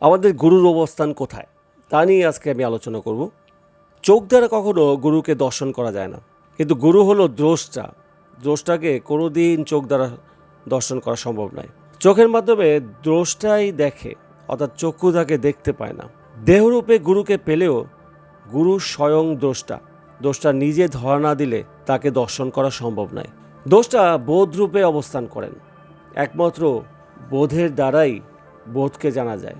আমাদের গুরুর অবস্থান কোথায়? তা নিয়ে আজকে আমি আলোচনা করব। চোখ দ্বারা কখনো গুরুকে দর্শন করা যায় না। কিন্তু গুরু হলো দ্রষ্টা। দ্রষ্টাকে কোনোদিন চোখ দ্বারা দর্শন করা সম্ভব নয়। চোখের মাধ্যমে দ্রষ্টাই দেখে, অর্থাৎ চক্ষু তাকে দেখতে পায় না। দেহরূপে গুরুকে পেলেও গুরু স্বয়ং দ্রষ্টা। দোষটা নিজে ধরা না দিলে তাকে দর্শন করা সম্ভব নয়। দোষটা বোধরূপে অবস্থান করেন। একমাত্র বোধের দ্বারাই বোধকে জানা যায়।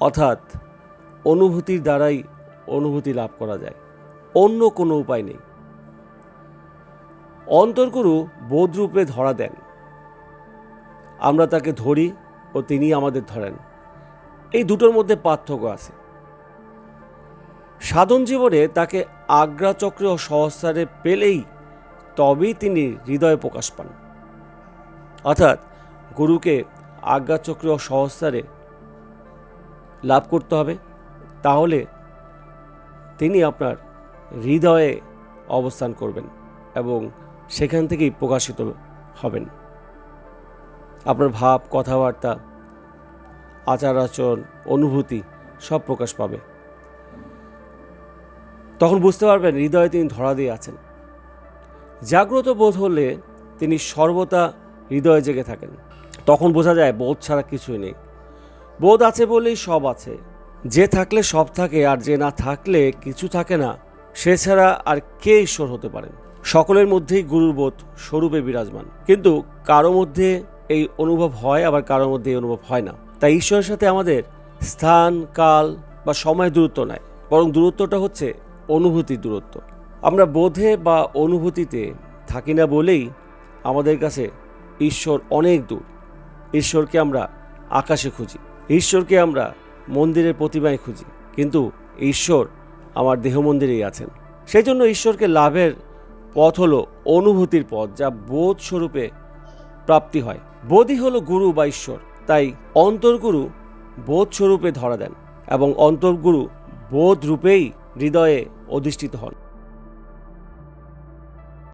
অর্থাৎ অনুভূতির দ্বারাই অনুভূতি লাভ করা যায়। অন্য কোনো উপায় নেই। অন্তর্গুরু বোধরূপে ধরা দেন। আমরা তাকে ধরি ও তিনি আমাদের ধরেন। এই দুটোর মধ্যে পার্থক্য আছে। সাধন জীবনে তাকে আগ্রাচক্রে ও সহস্রারে পেলেই তবেই তিনি হৃদয়ে প্রকাশ পান। অর্থাৎ গুরুকে আজ্ঞাচক্রে ও সহস্রারে লাভ করতে হবে, তাহলে তিনি আপনার হৃদয়ে অবস্থান করবেন এবং সেখান থেকেই প্রকাশিত হবেন। আপনার ভাব, কথাবার্তা আচার আচরণ অনুভূতি সব প্রকাশ পাবে। তখন বুঝতে পারবেন হৃদয়ে তিনি ধরা দিয়ে আছেন। জাগ্রত বোধ হলে তিনি সর্বদা হৃদয়ে জেগে থাকেন। তখন বোঝা যায় বোধ ছাড়া কিছুই নেই। বোধ আছে বলেই সব আছে। যে থাকলে সব থাকে আর যে না থাকলে কিছু থাকে না, সে ছাড়া আর কে ঈশ্বর হতে পারেন? সকলের মধ্যেই গুরুর বোধ স্বরূপে বিরাজমান। কিন্তু কারও মধ্যে এই অনুভব হয়, আবার কারোর মধ্যে এই অনুভব হয় না। তাই ঈশ্বরের সাথে আমাদের স্থান, কাল বা সময় দূরত্ব নয় বরং দূরত্বটা হচ্ছে অনুভূতির দূরত্ব। আমরা বোধে বা অনুভূতিতে থাকি না বলেই আমাদের কাছে ঈশ্বর অনেক দূর। ঈশ্বরকে আমরা আকাশে খুঁজি। ঈশ্বরকে আমরা মন্দিরের প্রতিমায় খুঁজি, কিন্তু ঈশ্বর আমার দেহ মন্দিরেই আছেন। সেই জন্য ঈশ্বরকে লাভের পথ হলো অনুভূতির পথ, যা বোধ স্বরূপে প্রাপ্তি হয়। বোধই হলো গুরু বা ঈশ্বর, তাই অন্তর্গুরু বোধ স্বরূপে ধরা দেন এবং অন্তর্গুরু বোধ রূপেই হৃদয়ে অধিষ্ঠিত হন।